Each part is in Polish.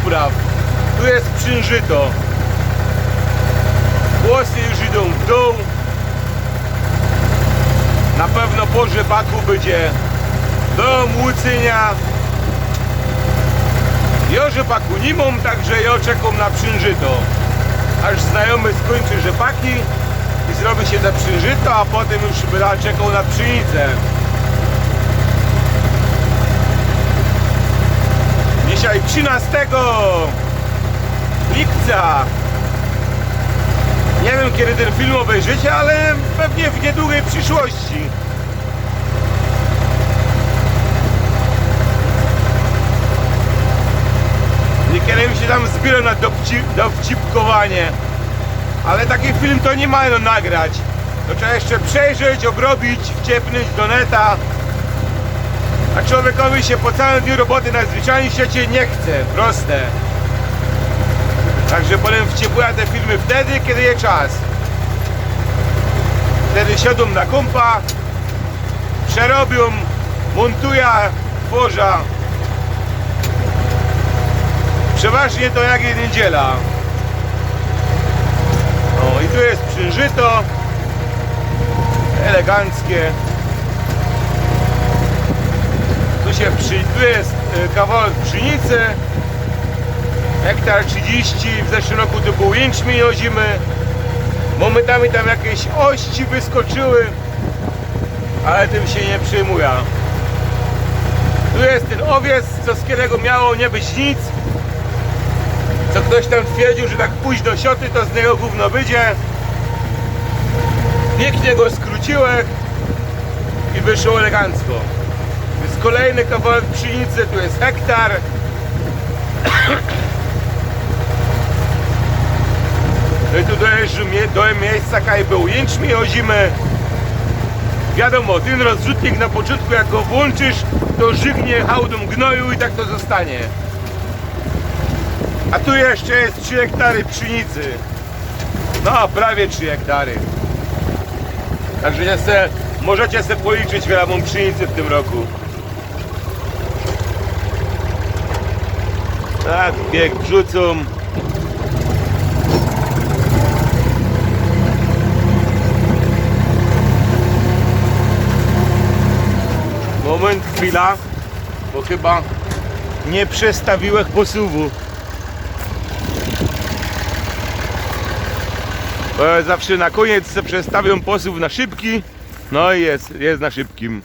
upraw. Tu jest przynżyto. Włosy już idą w dół. Na pewno po rzepaku będzie do młucenia. Ja rzepaku nie mam, także ja czekam na przynżyto. Aż znajomy skończy rzepaki i zrobi się te przynżyto, a potem już będę czekał na pszenicę. Dzisiaj 13 lipca. Nie wiem kiedy ten film obejrzycie, ale pewnie w niedługiej przyszłości. Niekiedy mi się tam zbiera na dowci- dowcipkowanie. Ale taki film to nie mają nagrać. To trzeba jeszcze przejrzeć, obrobić, wciepnąć do neta. A człowiekowi się po całym dniu roboty na zwyczajnym świecie nie chce. Proste. Także potem wciepłuję te filmy wtedy, kiedy jest czas. Wtedy siadą na kompa, przerobią, montuję, tworzę. Przeważnie to jak jest niedziela. O i tu jest przynżyto. Eleganckie. Tu się przy, tu jest y, kawałek pszenicy. Hektar 30, w zeszłym roku to był jęczmień ozimy. Momentami tam jakieś ości wyskoczyły, ale tym się nie przejmuję. Tu jest ten owiec, co z którego miało nie być nic. Co ktoś tam twierdził, że tak późno sioty, to z niego gówno będzie. Pięknie go skróciłem i wyszło elegancko. Kolejny kawałek pszenicy, tu jest hektar. No i tu dojeżdżam do miejsca, kaj był jęczmień o zimę. Wiadomo, ten rozrzutnik na początku jak go włączysz, to żygnie hałdą gnoju i tak to zostanie. A tu jeszcze jest 3 hektary pszenicy. No, prawie 3 hektary. Także se, możecie sobie policzyć, ile pszenicy w tym roku. Tak, bieg. Moment, chwila, bo chyba nie przestawiłem posuwu. Bo zawsze na koniec se przestawiam posuw na szybki. No i jest, jest na szybkim.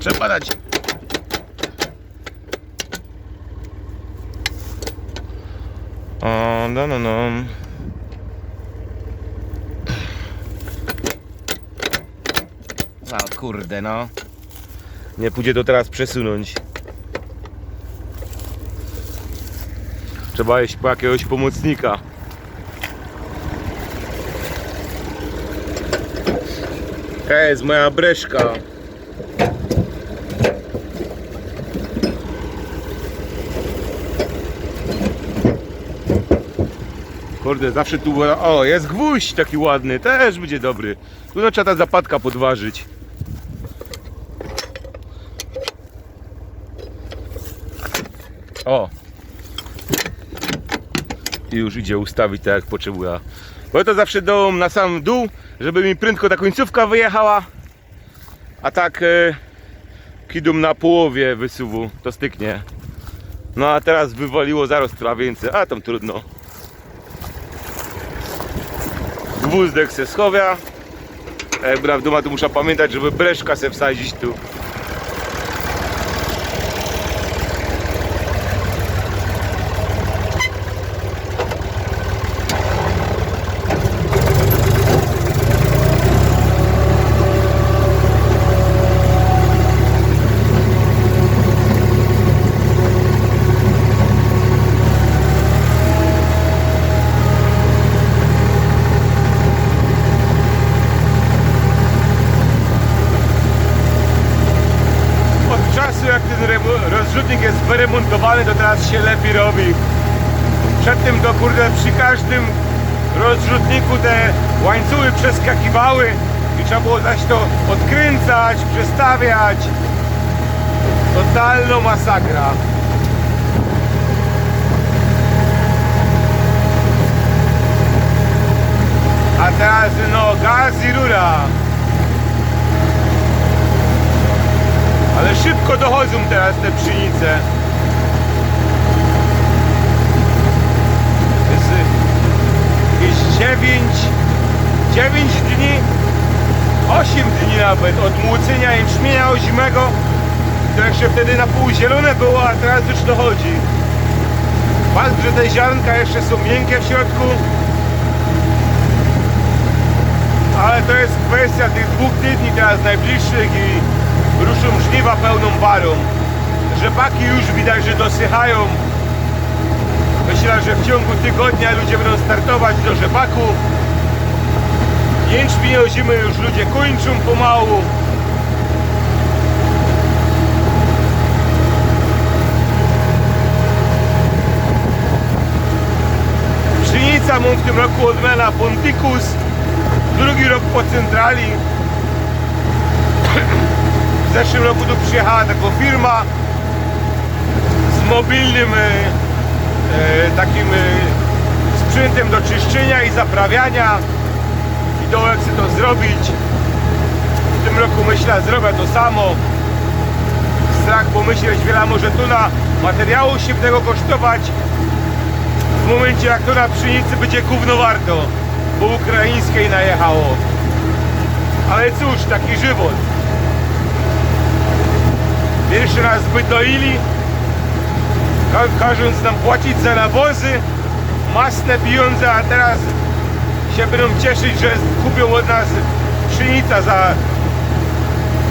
Trzeba O, no, no, no. No kurde, no. Nie pójdzie to teraz przesunąć. Trzeba iść po jakiegoś pomocnika. To jest moja breszka. Kurde, zawsze tu była... O, jest gwóźdź taki ładny, też będzie dobry. Tu trzeba ta zapadka podważyć. O! I już idzie ustawić tak jak potrzebuje. Bo ja to zawsze dołam na sam dół, żeby mi prędko ta końcówka wyjechała. A tak e, kidum na połowie wysuwu, to styknie. No a teraz wywaliło zaraz trochę więcej, a tam trudno. Gwózdek se schowia. Jak doma to muszę pamiętać, żeby breszka se wsadzić tu. Od czasu jak ten remo- rozrzutnik jest wyremontowany, to teraz się lepiej robi. Przedtem to kurde przy każdym rozrzutniku te łańcuchy przeskakiwały i trzeba było zaś to odkręcać, przestawiać. Totalno masakra. A teraz no gaz i rura. Ale szybko dochodzą teraz te pszenice. Jest y, jakieś 9, 9 dni, 8 dni nawet od młócenia jęczmienia ozimego. To jeszcze wtedy na pół zielone było, a teraz już dochodzi. Fakt, że te ziarnka jeszcze są miękkie w środku. Ale to jest kwestia tych dwóch tygodni teraz najbliższych i ruszą żniwa pełną parą. Rzepaki już widać, że dosychają. Myślę, że w ciągu tygodnia ludzie będą startować do rzepaku. Jęczmień ozimy już ludzie kończą pomału. Pszenica mam w tym roku odmiana Ponticus, drugi rok po centrali. W zeszłym roku tu przyjechała taka firma z mobilnym e, takim e, sprzętem do czyszczenia i zaprawiania i jak chcę to zrobić. W tym roku myślę, zrobię to samo. Strach pomyśleć, wiele może tu na materiału siewnego kosztować w momencie jak to na pszenicy będzie gówno warto, bo ukraińskiej najechało. Ale cóż, taki żywot. Pierwszy raz zbyt doili, każąc nam płacić za nawozy, masne pieniądze, a teraz się będą cieszyć, że kupią od nas pszenica za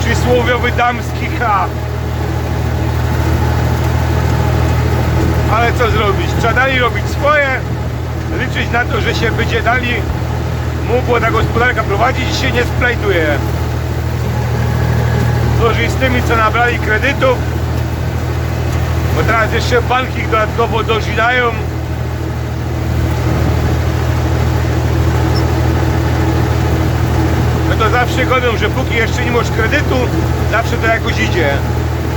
przysłowiowy damski H. Ale co zrobić? Trzeba dalej robić swoje, liczyć na to, że się będzie dali mogło ta gospodarka prowadzić i się nie splajtuje. Gorzej z tymi, co nabrali kredytów, bo teraz jeszcze banki dodatkowo dożydają. No to zawsze godą, że póki jeszcze nie masz kredytu, zawsze to jakoś idzie.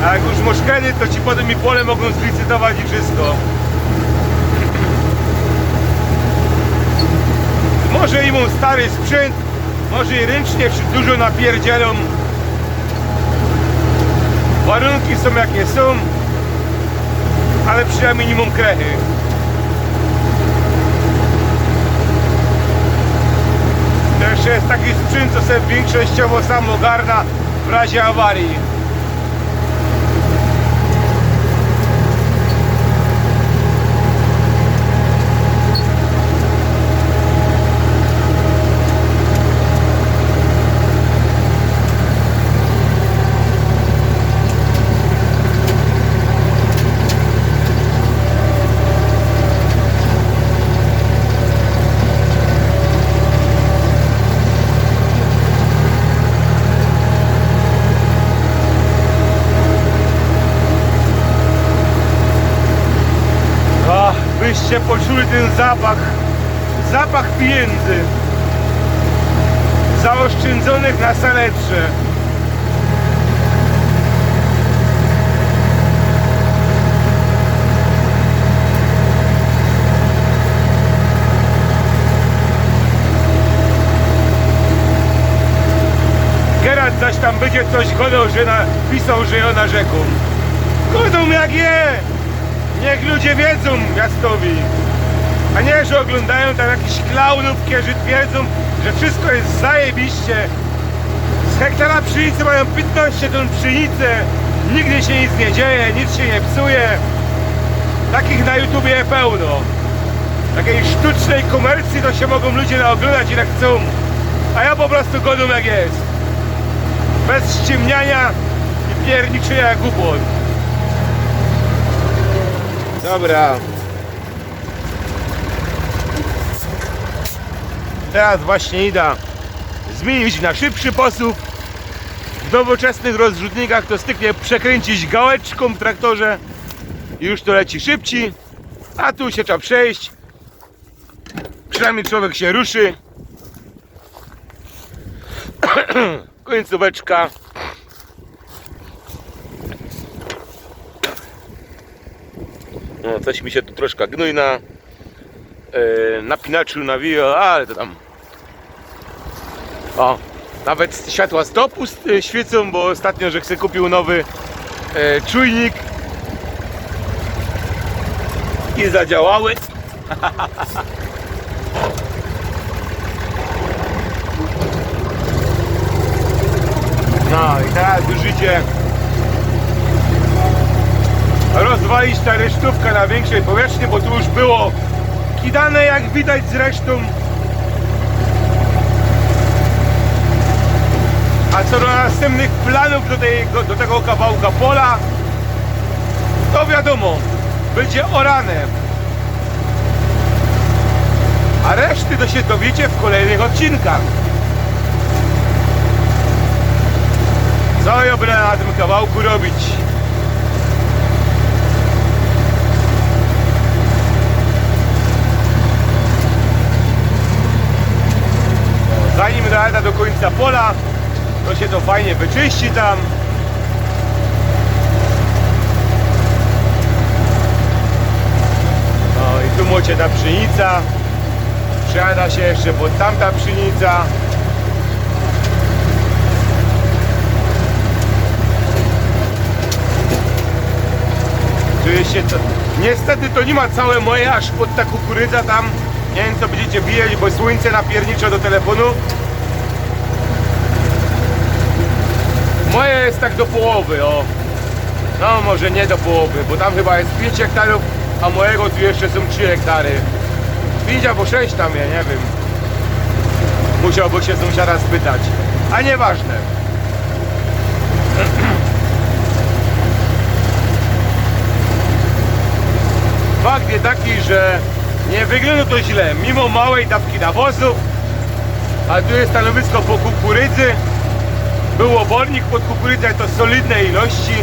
A jak już masz kredyt, to ci potem i pole mogą zlicytować i wszystko. Może i mam stary sprzęt, może i ręcznie przy dużo napierdzielą. Warunki są jakie są, ale przynajmniej nie mam krechy. To jeszcze jest taki sprzęt, co sobie większościowo sam ogarna w razie awarii. Poczuli ten zapach, zapach pieniędzy zaoszczędzonych na saletrze. Gerard zaś tam będzie coś godał, że napisał, że ją na rzeką. Godą jak je! Niech ludzie wiedzą miastowi. A nie, że oglądają tam jakichś klaunów, którzy twierdzą, że wszystko jest zajebiście. Z hektara pszenicy mają 15 ton pszenicy. Nigdy się nic nie dzieje, nic się nie psuje. Takich na YouTubie pełno. Takiej sztucznej komercji to się mogą ludzie naoglądać ile chcą. A ja po prostu godą jak jest. Bez ściemniania i pierniczenia głupot. Dobra. Teraz właśnie idę zmienić na szybszy sposób. W nowoczesnych rozrzutnikach to styknie przekręcić gałeczką w traktorze i już to leci szybciej. A tu się trzeba przejść. Przynajmniej człowiek się ruszy. Końcóweczka. No, coś mi się tu troszkę gnój na e, napinaczu nawija, ale to tam. O, nawet światła stopu s- świecą, bo ostatnio, że chcę kupił nowy e, czujnik i zadziałały. No i teraz już idzie rozwalić ta resztówka na większej powierzchni, bo tu już było kidane jak widać zresztą. A co do następnych planów do, tego, do tego kawałka pola, to wiadomo, będzie orane. A reszty to się dowiecie w kolejnych odcinkach. Co ja będę na tym kawałku robić? Zanim dojada do końca pola, się to fajnie wyczyści tam. No i tu macie ta pszenica. Przejada się jeszcze pod tamta pszenica. Jeszcze to, niestety to nie ma całe moje, aż pod ta kukurydza tam. Nie wiem co będziecie bijać, bo słońce napierniczo do telefonu. Moje jest tak do połowy, o. No może nie do połowy, bo tam chyba jest 5 hektarów, a mojego tu jeszcze są 3 hektary. 5 albo 6 tam, ja nie wiem. Musiałby się sąsiada spytać. A nieważne. Fakt jest taki, że nie wygląda to źle, mimo małej dawki nawozów. A tu jest stanowisko po kukurydzy. Był obornik pod kukurydzę, to solidne ilości.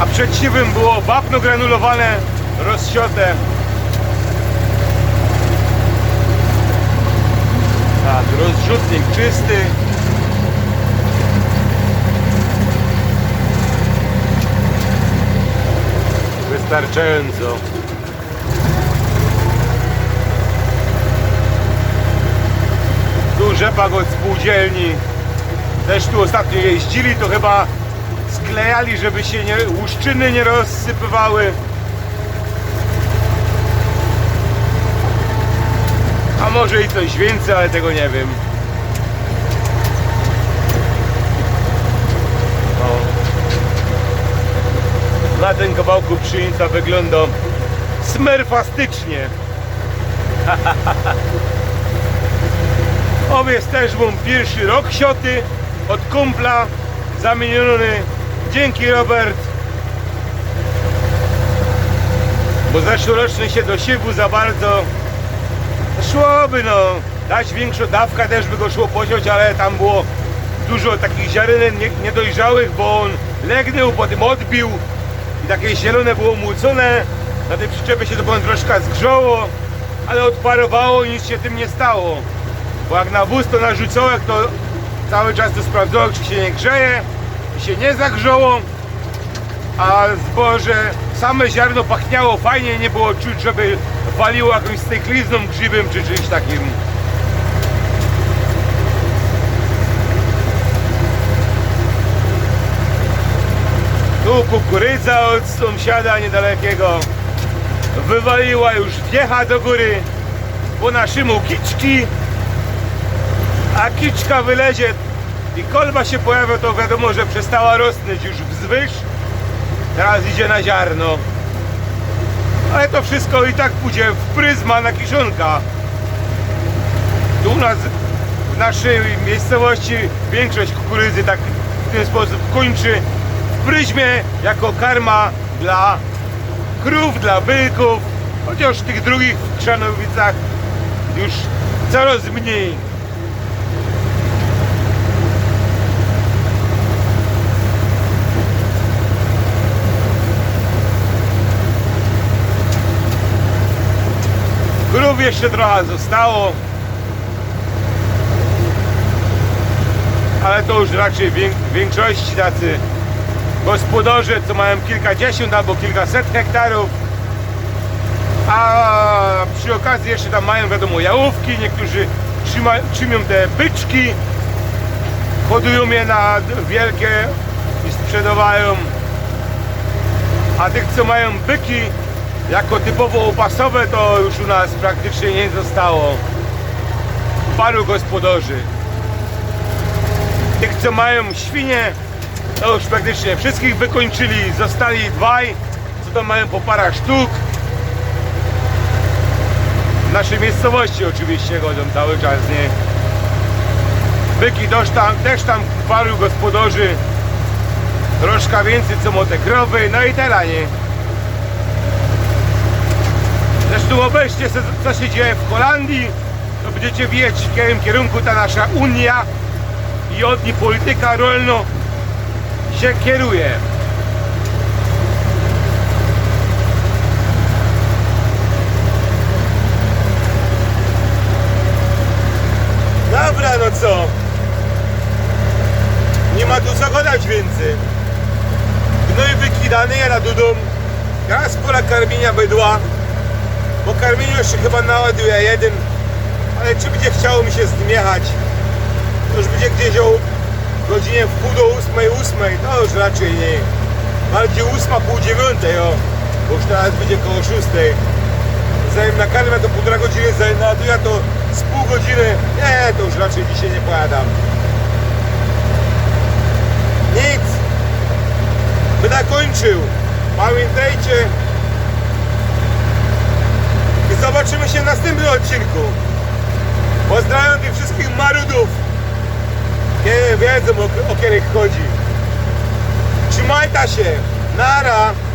A przed siwym było wapno granulowane, rozsiute. Tak, rozrzutnik czysty. Wystarczająco. Tu rzepak od spółdzielni. Też tu ostatnio jeździli, to chyba sklejali, żeby się nie, łuszczyny nie rozsypywały. A może i coś więcej, ale tego nie wiem. O. Na tym kawałku przyjęcia wygląda smerfastycznie. Owiec też mam pierwszy rok sioty od kumpla zamieniony. Dzięki Robert. Bo zeszłoroczny się do siewu za bardzo szłoby no. Dać większą dawkę też by go szło posiąść, ale tam było dużo takich ziarenek nie- niedojrzałych, bo on legnął, potem odbił i takie zielone było młócone. Na tej przyczepie się to potem troszkę zgrzało, ale odparowało i nic się tym nie stało. Bo jak na wóz to narzucołek, to cały czas to sprawdzało, czy się nie grzeje i się nie zagrzało. A zboże, same ziarno pachniało fajnie, nie było czuć, żeby waliło jakąś steklizną, grzybem czy czymś takim. Tu kukurydza od sąsiada niedalekiego wywaliła już wjecha do góry po naszemu kiczki a kiczka wylezie i kolba się pojawia, to wiadomo, że przestała rosnąć już wzwyż. Teraz idzie na ziarno. Ale to wszystko i tak pójdzie w pryzma na kiszonka. Tu u nas w naszej miejscowości większość kukurydzy tak w ten sposób kończy w pryzmie jako karma dla krów, dla byków. Chociaż tych drugich w Krzanowicach już coraz mniej. Krów jeszcze trochę zostało. Ale to już raczej w większości tacy gospodarze, co mają kilkadziesiąt albo kilkaset hektarów, A przy okazji jeszcze tam mają wiadomo jałówki, niektórzy trzyma, trzymią te byczki, hodują je na wielkie i sprzedawają. A tych co mają byki jako typowo opasowe to już u nas praktycznie nie zostało. Paru gospodarzy. Tych co mają świnie to już praktycznie wszystkich wykończyli, zostali dwaj, co tam mają po parach sztuk. W naszej miejscowości oczywiście chodzą cały czas, nie? Byki też tam, też tam paru gospodarzy, troszkę więcej co mo te krowy, no i teraz nie. Zresztą obejrzcie se, co się dzieje w Holandii, to będziecie wiedzieć w jakim kierunku ta nasza Unia i od niej polityka rolno się kieruje. Dobra, no co? Nie ma tu co gadać więcej. Gnój wykidany, ja na dudą. Teraz pora karmienia bydła. Po karmieniu jeszcze chyba naładuję jeden. Ale czy będzie chciało mi się z nim jechać? To już będzie gdzieś o godzinie w pół do ósmej, ósmej. To już raczej nie. Bardziej ósma, pół dziewiątej, o. Bo już teraz będzie koło szóstej. Zanim nakarmię to półtora godziny, zanim naładuję to z pół godziny. Nie, to już raczej dzisiaj nie pojadam. Nic. Będę kończył. Pamiętajcie. Zobaczymy się w następnym odcinku. Pozdrawiam tych wszystkich marudów. Nie wiedzą o, o których chodzi. Trzymajcie się. Nara.